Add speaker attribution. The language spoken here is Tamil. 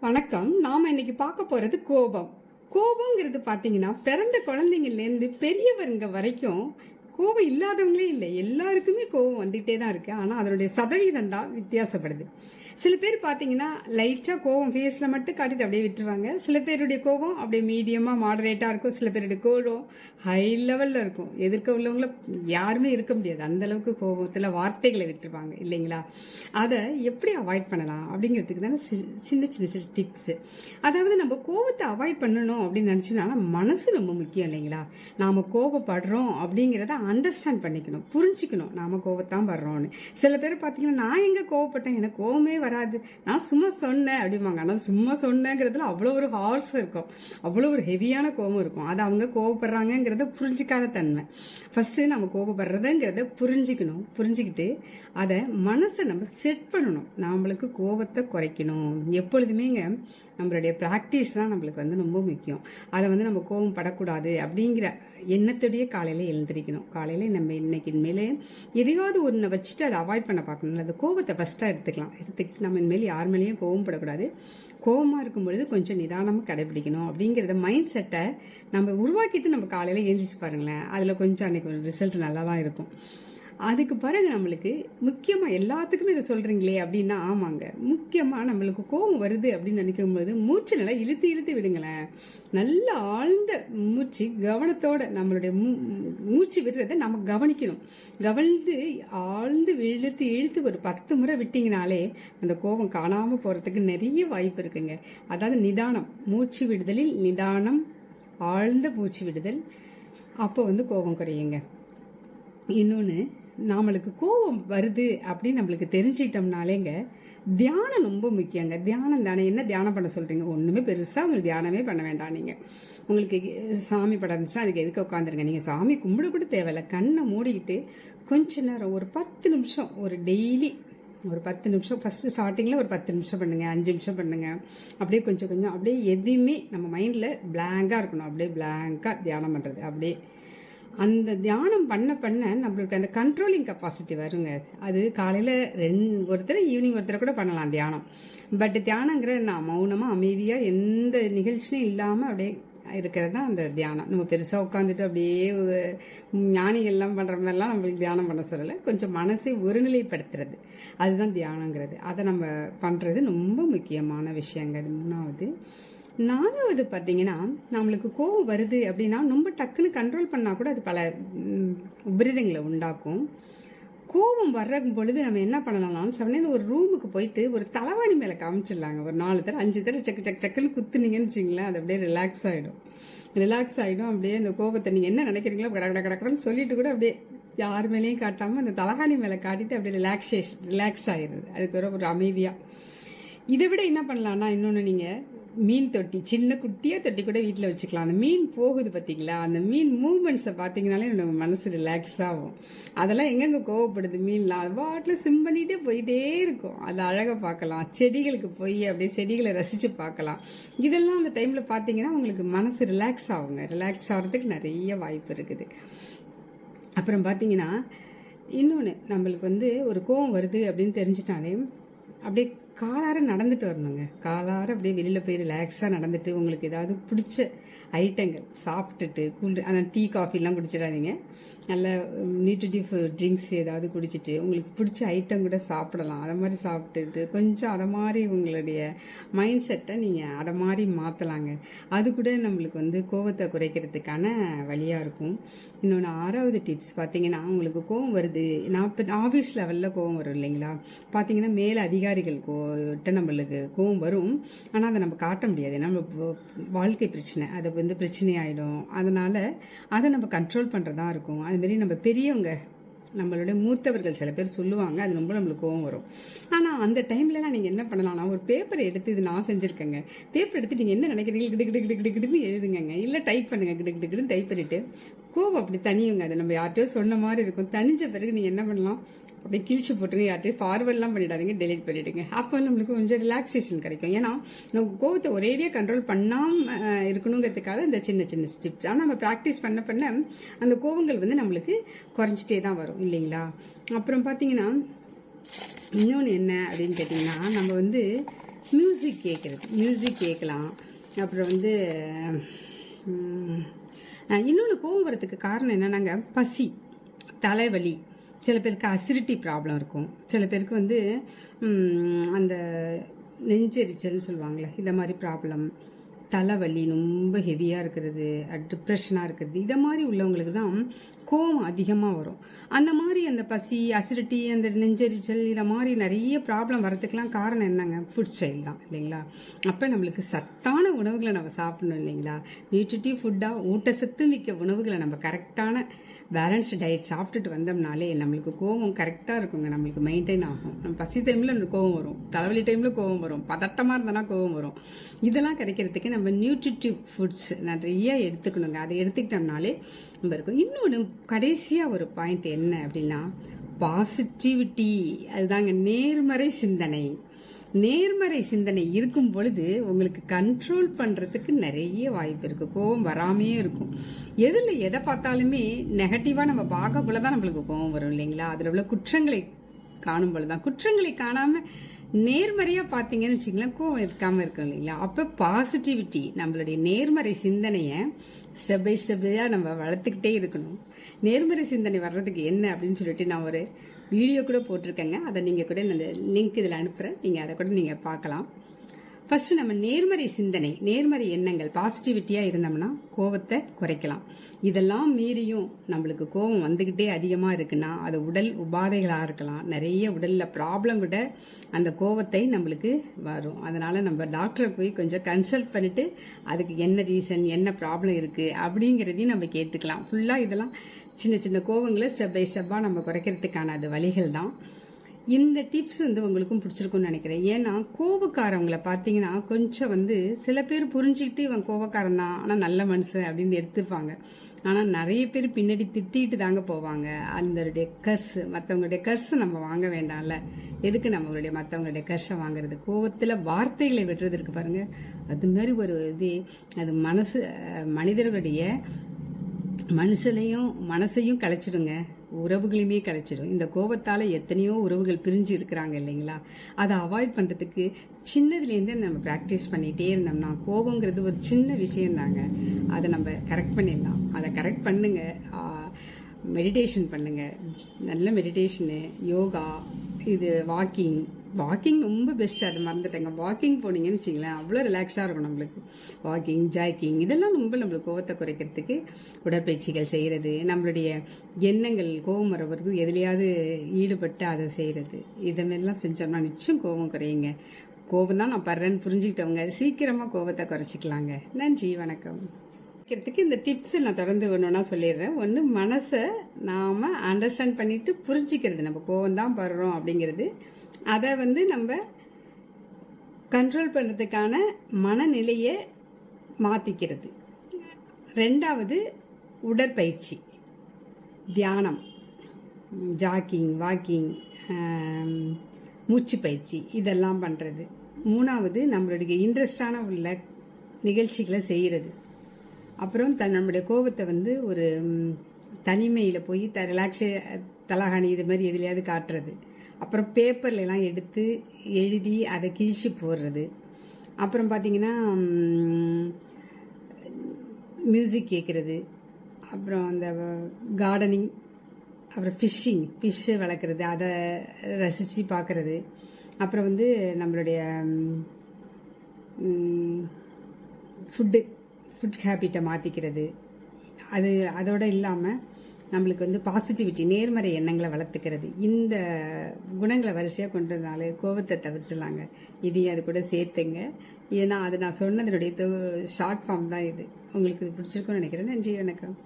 Speaker 1: வணக்கம். நாம இன்னைக்கு பார்க்க போறது கோபம். கோபங்கிறது பாத்தீங்கன்னா பிறந்த குழந்தைங்கள்லேருந்து பெரியவருங்க வரைக்கும் கோபம் இல்லாதவங்களே இல்லை. எல்லாருக்குமே கோபம் வந்துகிட்டே தான் இருக்கு. ஆனா அதனுடைய சதவீதம் தான் வித்தியாசப்படுது. சில பேர் பார்த்தீங்கன்னா லைட்டாக கோவம் ஃபேஸில் மட்டும் காட்டிட்டு அப்படியே விட்டுருவாங்க. சில பேருடைய கோபம் அப்படியே மீடியமாக மாடரேட்டாக இருக்கும். சில பேருடைய கோபம் ஹை லெவலில் இருக்கும். எதிர்க்க உள்ளவங்கள யாருமே இருக்க முடியாது. அந்த அளவுக்கு வார்த்தைகளை விட்டுருவாங்க. இல்லைங்களா? அதை எப்படி அவாய்ட் பண்ணலாம்? அப்படிங்கிறதுக்கு தானே சி- சின்ன சின்ன சின்ன டிப்ஸ் அதாவது நம்ம கோபத்தை அவாய்ட் பண்ணணும் அப்படின்னு நினைச்சோம்னா மனசு ரொம்ப முக்கியம் இல்லைங்களா? நாம் கோபப்படுறோம் அப்படிங்கிறத அண்டர்ஸ்டாண்ட் பண்ணிக்கணும். புரிஞ்சுக்கணும். நாம் கோபத்தான் படுறோம்னு. சில பேர் பார்த்தீங்கன்னா நான் எங்கே கோவப்பட்டேன்? எனக்கு கோவமே வராது. நான் சும்மா சொன்னேன் அப்படிம்பாங்க. ஆனால் சும்மா சொன்னேங்கிறதுல அவ்வளோ ஒரு ஹார்ஸ் இருக்கும். அவ்வளோ ஒரு ஹெவியான கோபம் இருக்கும். அது அவங்க கோவப்படுறாங்கங்கிறத புரிஞ்சிக்காத தன்மை. ஃபர்ஸ்ட் நம்ம கோபப்படுறதுங்கிறத புரிஞ்சுக்கணும். புரிஞ்சுக்கிட்டு அதை மனசை நம்ம செட் பண்ணணும். நம்மளுக்கு கோபத்தை குறைக்கணும். எப்பொழுதுமேங்க நம்மளுடைய ப்ராக்டிஸ் தான் நம்மளுக்கு வந்து ரொம்ப முக்கியம். அதை வந்து நம்ம கோபம் படக்கூடாது அப்படிங்கிற எண்ணத்தோடய காலையில் எழுந்திரிக்கணும். காலையில் நம்ம இன்னைக்கு இனிமேல் எதையாவது ஒன்றை வச்சுட்டு அதை அவாய்ட் பண்ண பார்க்கணும். அந்த கோபத்தை ஃபஸ்ட்டாக எடுத்துக்கலாம். எடுத்துக்கிட்டு நம்ம இனிமேல் யார் மேலேயும் கோவப்படக்கூடாது கோபமாக இருக்கும் பொழுது கொஞ்சம் நிதானமாக கடைபிடிக்கணும் அப்படிங்கிறத மைண்ட் செட்டை நம்ம உருவாக்கிட்டு நம்ம காலையில் எழுந்திரிச்சு பாருங்களேன். அதில் கொஞ்சம் அன்றைக்கி ஒரு ரிசல்ட் நல்லா தான் இருக்கும். அதுக்கு பிறகு நம்மளுக்கு முக்கியமாக எல்லாத்துக்குமே இதை சொல்கிறீங்களே அப்படின்னா ஆமாங்க. முக்கியமாக நம்மளுக்கு கோபம் வருது அப்படின்னு நினைக்கும் போது மூச்சு நல்லா இழுத்து இழுத்து விடுங்களேன். நல்ல ஆழ்ந்த மூச்சு கவனத்தோட நம்மளுடைய மூச்சு விடுறத நம்ம கவனிக்கணும். கவனித்து ஆழ்ந்து இழுத்து இழுத்து ஒரு பத்து முறை விட்டிங்கனாலே அந்த கோபம் காணாமல் போகிறதுக்கு நிறைய வாய்ப்பு இருக்குங்க. அதாவது நிதானம் மூச்சு விடுதலில் நிதானம் ஆழ்ந்த மூச்சு விடுதல். அப்போ வந்து கோபம் குறையுங்க. இன்னொன்று நம்மளுக்கு கோபம் வருது அப்படின்னு நம்மளுக்கு தெரிஞ்சிட்டோம்னாலேங்க தியானம் ரொம்ப முக்கியங்க. தியானம் தானே? என்ன தியானம் பண்ண சொல்றீங்க? ஒன்றுமே பெருசாக உங்களுக்கு தியானமே பண்ண வேண்டாம் நீங்கள் உங்களுக்கு சாமி படம் இருந்துச்சுன்னா அதுக்கு எதுக்கு உட்காந்துருங்க நீங்கள் சாமி கும்பிட கூட தேவையில்ல. கண்ணை மூடிக்கிட்டு கொஞ்ச நேரம் ஒரு பத்து நிமிஷம் ஒரு டெய்லி ஒரு பத்து நிமிஷம் ஃபர்ஸ்ட் ஸ்டார்டிங்கில் ஒரு பத்து நிமிஷம் பண்ணுங்கள் அஞ்சு நிமிஷம் பண்ணுங்கள் அப்படியே கொஞ்சம் கொஞ்சம் அப்படியே எதையுமே நம்ம மைண்டில் பிளாங்காக இருக்கணும். அப்படியே பிளாங்காக தியானம் பண்ணுறது அப்படியே அந்த தியானம் பண்ண பண்ண நம்மளுக்கு அந்த கண்ட்ரோலிங் கெப்பாசிட்டி வருங்க. அது காலையில் ரெண்டு ஒருத்தர் ஈவினிங் ஒருத்தர் கூட பண்ணலாம் தியானம். பட் தியானங்கிற நான் மௌனமாக அமைதியாக எந்த நிகழ்ச்சியும் இல்லாமல் அப்படியே இருக்கிறது தான் அந்த தியானம். நம்ம பெருசாக உட்காந்துட்டு அப்படியே ஞானிகள்லாம் பண்ணுற மாதிரிலாம் நம்மளுக்கு தியானம் பண்ண சொல்லலை. கொஞ்சம் மனசை ஒருநிலைப்படுத்துறது. அதுதான் தியானங்கிறது. அதை நம்ம பண்ணுறது ரொம்ப முக்கியமான விஷயங்க. அது மூணாவது. நாலாவது பார்த்தீங்கன்னா நம்மளுக்கு கோவம் வருது அப்படின்னா ரொம்ப டக்குன்னு கண்ட்ரோல் பண்ணால் கூட அது பல விரதங்களை உண்டாக்கும். கோபம் வர்ற பொழுது நம்ம என்ன பண்ணலாம்னு சொன்னேன் ஒரு ரூமுக்கு போயிட்டு ஒரு தலைவாணி மேலே காமிச்சிடலாங்க. ஒரு நாலு தடவை அஞ்சு தடவை சக்கு சக்கு சக்குன்னு குத்துனீங்கன்னு வச்சிங்களேன் அது அப்படியே ரிலாக்ஸ் ஆகிடும் ரிலாக்ஸ் ஆகிடும் அப்படியே அந்த கோபத்தை நீங்கள் என்ன நினைக்கிறீங்களோ கட கட கடக்கடன்னு சொல்லிட்டு கூட அப்படியே யார் மேலேயும் காட்டாமல் அந்த தலகாணி மேலே காட்டிட்டு அப்படியே ரிலாக்ஸேஷன் ரிலாக்ஸ் ஆகிடுது அதுக்கு ஒரு ஒரு அமைதியாக இதை விட என்ன பண்ணலான்னா இன்னொன்று நீங்கள் மீன் தொட்டி சின்ன குட்டியாக தொட்டி கூட வீட்டில் வச்சுக்கலாம். அந்த மீன் போகுது பார்த்தீங்களா அந்த மீன் மூமெண்ட்ஸை பார்த்தீங்கனாலே நம்ம மனசு ரிலாக்ஸ் ஆகும். அதெல்லாம் எங்கெங்கே கோவப்படுது மீன்லாம்? அது பாட்டில் சிம் பண்ணிகிட்டே போயிட்டே இருக்கும். அது அழகாக பார்க்கலாம். செடிகளுக்கு போய் அப்படியே செடிகளை ரசித்து பார்க்கலாம். இதெல்லாம் அந்த டைமில் பார்த்தீங்கன்னா உங்களுக்கு மனசு ரிலாக்ஸ் ஆகுங்க. ரிலாக்ஸ் ஆகிறதுக்கு நிறைய வாய்ப்பு இருக்குது. அப்புறம் பார்த்தீங்கன்னா இன்னொன்று நம்மளுக்கு வந்து ஒரு கோவம் வருது அப்படின்னு தெரிஞ்சிட்டாலே அப்படியே காலார நடந்துட்டு வரணுங்க. காலார அப்படியே வெளியில் போய் ரிலாக்ஸாக நடந்துட்டு உங்களுக்கு ஏதாவது பிடிச்ச ஐட்டங்கள் சாப்பிட்டுட்டு கூல் அந்த டீ காஃபிலாம் குடிச்சிடாதீங்க. நல்ல நியூட்ரிட்டிவ் ட்ரிங்க்ஸ் ஏதாவது குடிச்சிட்டு உங்களுக்கு பிடிச்ச ஐட்டம் கூட சாப்பிடலாம். அதை மாதிரி சாப்பிட்டுட்டு கொஞ்சம் அதை மாதிரி உங்களுடைய மைண்ட் செட்டை நீங்கள் அதை மாதிரி மாற்றலாங்க அது கூட நம்மளுக்கு வந்து கோவத்தை குறைக்கிறதுக்கான வழியாக இருக்கும். இன்னொன்று ஆறாவது டிப்ஸ் பார்த்தீங்கன்னா உங்களுக்கு கோவம் வருது. நான் இப்போ ஆஃபீஸ் லெவலில் கோவம் வரும் இல்லைங்களா? பார்த்தீங்கன்னா மேலே அதிகாரிகள் கோட்ட நம்மளுக்கு கோவம் வரும். ஆனால் அதை நம்ம காட்ட முடியாது. ஏன்னா நம்ம வாழ்க்கை பிரச்சனை. அதை வந்து பிரச்சனை ஆகிடும் அதனால் அதை நம்ம கண்ட்ரோல் பண்ணுறதா இருக்கும். அதுமாரி நம்ம பெரியவங்க நம்மளுடைய மூத்தவர்கள் சில பேர் சொல்லுவாங்க அது ரொம்ப நம்மளுக்கு கோவம் வரும். ஆனால் அந்த டைம்லலாம் நீங்கள் என்ன பண்ணலாம்னா ஒரு பேப்பரை எடுத்து இது நான் செஞ்சுருக்கேங்க. பேப்பர் எடுத்து நீங்கள் என்ன நினைக்கிறீங்க கிடு கிடு கிடு கிடு கிடுன்னு எழுதுங்க இல்லை டைப் பண்ணுங்க கிடு கிடு கிடுன்னு டைப் பண்ணிட்டு கோவம் அப்படி தனியுங்க. அது நம்ம யார்கிட்டயோ சொன்ன மாதிரி இருக்கும். தனிஞ்ச பிறகு நீங்கள் என்ன பண்ணலாம்? அப்படியே கிழிச்சு போட்டுருங்க. யார்ட்டையும் ஃபார்வர்ட்லாம் பண்ணிடாதீங்க. டெலிட் பண்ணிடுங்க. அப்போ நம்மளுக்கு கொஞ்சம் ரிலாக்ஸேஷன் கிடைக்கும். ஏன்னா நம்ம கோவத்தை ஒரேடியாக கண்ட்ரோல் பண்ணாமல் இருக்கணுங்கிறதுக்காக இந்த சின்ன சின்ன ஸ்டிப்ஸ் ஆனால் நம்ம ப்ராக்டிஸ் பண்ண பண்ண அந்த கோவங்கள் வந்து நம்மளுக்கு குறைஞ்சிட்டே தான் வரும். இல்லைங்களா? அப்புறம் பார்த்தீங்கன்னா இன்னொன்று என்ன அப்படின்னு கேட்டிங்கன்னா நம்ம வந்து மியூசிக் கேட்குறது மியூசிக் கேட்கலாம் அப்புறம் வந்து இன்னொன்று கோவம் வரத்துக்கு காரணம் என்னன்னாங்க? பசி தலைவலி. சில பேருக்கு அசிடிட்டி ப்ராப்ளம் இருக்கும். சில பேருக்கு வந்து அந்த நெஞ்செரிச்சல்னு சொல்லுவாங்களே இந்த மாதிரி ப்ராப்ளம் தலைவலி ரொம்ப ஹெவியாக இருக்கிறது டிப்ரெஷனாக இருக்கிறது. இதை மாதிரி உள்ளவங்களுக்கு தான் கோவம் அதிகமாக வரும். அந்த மாதிரி அந்த பசி அசிடிட்டி அந்த நெஞ்செரிச்சல் இதை மாதிரி நிறைய ப்ராப்ளம் வரதுக்கெலாம் காரணம் என்னங்க? ஃபுட் ஸ்டைல் தான் இல்லைங்களா? அப்போ நம்மளுக்கு சத்தான உணவுகளை நம்ம சாப்பிடணும் இல்லைங்களா? நியூட்ரிட்டிவ் ஃபுட்டாக ஊட்டச்சத்து மிக்க உணவுகளை நம்ம கரெக்டான பேலன்ஸ்டு டயட் சாப்பிட்டுட்டு வந்தோம்னாலே நம்மளுக்கு கோவம் கரெக்டாக இருக்குங்க. நம்மளுக்கு மெயின்டைன் ஆகும். நம்ம பசி டைமில் கோவம் வரும். தலைவலி டைமில் கோவம் வரும். பதட்டமாக இருந்தனா கோவம் வரும். இதெல்லாம் கிடைக்கிறதுக்கு நம்ம நியூட்ரிட்டிவ் ஃபுட்ஸ் நிறைய எடுத்துக்கணுங்க. அதை எடுத்துக்கிட்டோம்னாலே நம்ம இருக்கும். இன்னொன்று கடைசியாக ஒரு பாயிண்ட் என்ன அப்படின்னா பாசிட்டிவிட்டி அதுதாங்க நேர்மறை சிந்தனை. நேர்மறை சிந்தனை இருக்கும் பொழுது உங்களுக்கு கண்ட்ரோல் பண்ணுறதுக்கு நிறைய வாய்ப்பு இருக்குது கோவம் வராமையே இருக்கும். எதில் எதை பார்த்தாலுமே நெகட்டிவாக நம்ம பார்க்கக்குள்ள தான் நம்மளுக்கு கோவம் வரும் இல்லைங்களா? அதில் உள்ள குற்றங்களை காணும் பொழுது தான் குற்றங்களை காணாமல் நேர்மறையாக பார்த்தீங்கன்னு வச்சுங்களேன் கோவம் இருக்காமல் இருக்கும் இல்லைங்களா? அப்போ பாசிட்டிவிட்டி நம்மளுடைய நேர்மறை சிந்தனையை ஸ்டெப் பை ஸ்டெப்பாக நம்ம வளர்த்துக்கிட்டே இருக்கணும். நேர்மறை சிந்தனை வர்றதுக்கு என்ன அப்படின்னு சொல்லிட்டு நான் ஒரு வீடியோ கூட போட்டிருக்கேங்க. அதை நீங்கள் கூட இந்த லிங்க் இதில் அனுப்புகிறேன் நீங்கள் அதை கூட நீங்கள் பார்க்கலாம். ஃபர்ஸ்ட் நம்ம நேர்மறை சிந்தனை நேர்மறை எண்ணங்கள் பாசிட்டிவிட்டியாக இருந்தோம்னா கோவத்தை குறைக்கலாம். இதெல்லாம் மீறியும் நம்மளுக்கு கோவம் வந்துக்கிட்டே அதிகமாக இருக்குன்னா அது உடல் உபாதைகளாக இருக்கலாம். நிறைய உடலில் ப்ராப்ளம் கூட அந்த கோவத்தை நம்மளுக்கு வரும். அதனால் நம்ம டாக்டரை போய் கொஞ்சம் கன்சல்ட் பண்ணிட்டு அதுக்கு என்ன ரீசன் என்ன ப்ராப்ளம் இருக்குது அப்படிங்கிறதையும் நம்ம கேட்டுக்கலாம். ஃபுல்லாக இதெல்லாம் சின்ன சின்ன கோவங்களை ஸ்டெப் பை ஸ்டெப்பாக நம்ம குறைக்கிறதுக்கான அது வழிகள் தான். இந்த டிப்ஸ் வந்து உங்களுக்கும் பிடிச்சிருக்கும்னு நினைக்கிறேன். ஏன்னா கோபக்காரவங்களை பார்த்தீங்கன்னா கொஞ்சம் வந்து சில பேர் புரிஞ்சுக்கிட்டு இவன் கோபக்காரன் தான் ஆனால் நல்ல மனுஷன் அப்படின்னு எடுத்துப்பாங்க. ஆனால் நிறைய பேர் பின்னாடி திட்டிகிட்டு தாங்க போவாங்க. அதனுடைய கர்ஸ் மற்றவங்களுடைய கர்ஸ் நம்ம வாங்க வேண்டாம்ல. எதுக்கு நம்மளுடைய மற்றவங்களுடைய கர்ஷை வாங்குறது? கோவத்தில் வார்த்தைகளை வெட்டுறது இருக்கு பாருங்க. அது மாதிரி ஒரு இது அது மனசு மனிதர்களுடைய மனுஷனையும் மனசையும் கலைச்சிடுங்க. உறவுகளையுமே கலைச்சிடும் இந்த கோபத்தால் எத்தனையோ உறவுகள் பிரிஞ்சு இருக்கிறாங்க இல்லைங்களா? அதை அவாய்ட் பண்ணுறதுக்கு சின்னதுலேருந்தே நம்ம ப்ராக்டிஸ் பண்ணிகிட்டே இருந்தோம்னா கோபங்கிறது ஒரு சின்ன விஷயந்தாங்க அதை நம்ம கரெக்ட் பண்ணிடலாம். அதை கரெக்ட் பண்ணுங்கள் மெடிடேஷன் பண்ணுங்கள் நல்ல மெடிடேஷனு யோகா இது வாக்கிங் வாக்கிங் ரொம்ப பெஸ்ட் அது மறந்துட்டேங்க. வாக்கிங் போனீங்கன்னு வச்சிங்களேன் அவ்வளோ ரிலாக்ஸாக இருக்கும் நம்மளுக்கு. வாக்கிங் ஜாக்கிங் இதெல்லாம் ரொம்ப நம்மளுக்கு கோவத்தை குறைக்கிறதுக்கு உடற்பயிற்சிகள் செய்கிறது நம்மளுடைய எண்ணங்கள் கோபம் வரவருக்கு எதுலையாவது ஈடுபட்டு அதை செய்கிறது இதமாரிலாம் செஞ்சோம்னா நிச்சயம் கோபம் குறையுங்க. கோபம் தான் நான் படுறேன்னு புரிஞ்சுக்கிட்டவங்க சீக்கிரமாக கோபத்தை குறைச்சிக்கலாங்க. நன்றி வணக்கம். வைக்கிறதுக்கு இந்த டிப்ஸ் நான் தொடர்ந்து ஒன்றுனா சொல்லிடுறேன். ஒன்று மனசை நாம் அண்டர்ஸ்டாண்ட் பண்ணிவிட்டு புரிஞ்சிக்கிறது. நம்ம கோவம் தான் படுறோம் அப்படிங்கிறது அதை வந்து நம்ம கண்ட்ரோல் பண்ணுறதுக்கான மனநிலையை மாற்றிக்கிறது ரெண்டாவது உடற்பயிற்சி. தியானம். ஜாக்கிங் வாக்கிங் மூச்சு பயிற்சி இதெல்லாம் பண்ணுறது மூணாவது நம்மளுடைய இன்ட்ரெஸ்டான உள்ள நிகழ்ச்சிகளை செய்கிறது அப்புறம் தன் நம்மளுடைய கோபத்தை வந்து ஒரு தனிமையில் போய் த ரிலாக்ஸே தலகாணி இது மாதிரி எதுலையாவது காட்டுறது. அப்புறம் பேப்பர்ல எல்லாம் எடுத்து எழுதி அதை கிழிச்சு போடுறது. அப்புறம் பார்த்தீங்கன்னா மியூசிக் கேட்குறது அப்புறம் அந்த கார்டனிங் அப்புறம் ஃபிஷ்ஷிங் ஃபிஷ்ஷு வளர்க்குறது அதை ரசித்து பார்க்குறது அப்புறம் வந்து நம்மளுடைய ஃபுட்டு ஃபுட் ஹேபிட்டை மாற்றிக்கிறது அது அதோடு இல்லாமல் நம்மளுக்கு வந்து பாசிட்டிவிட்டி நேர்மறை எண்ணங்களை வளர்த்துக்கிறது. இந்த குணங்களை வரிசையாக கொண்டு வந்தாலே கோபத்தை தவிர்த்துலாங்க. இதையும் அது கூட சேர்த்துங்க. ஏன்னா அது நான் சொன்னதனுடைய ஷார்ட் ஃபார்ம் தான் இது. உங்களுக்கு இது பிடிச்சிருக்கும்னு நினைக்கிறேன். நன்றி வணக்கம்.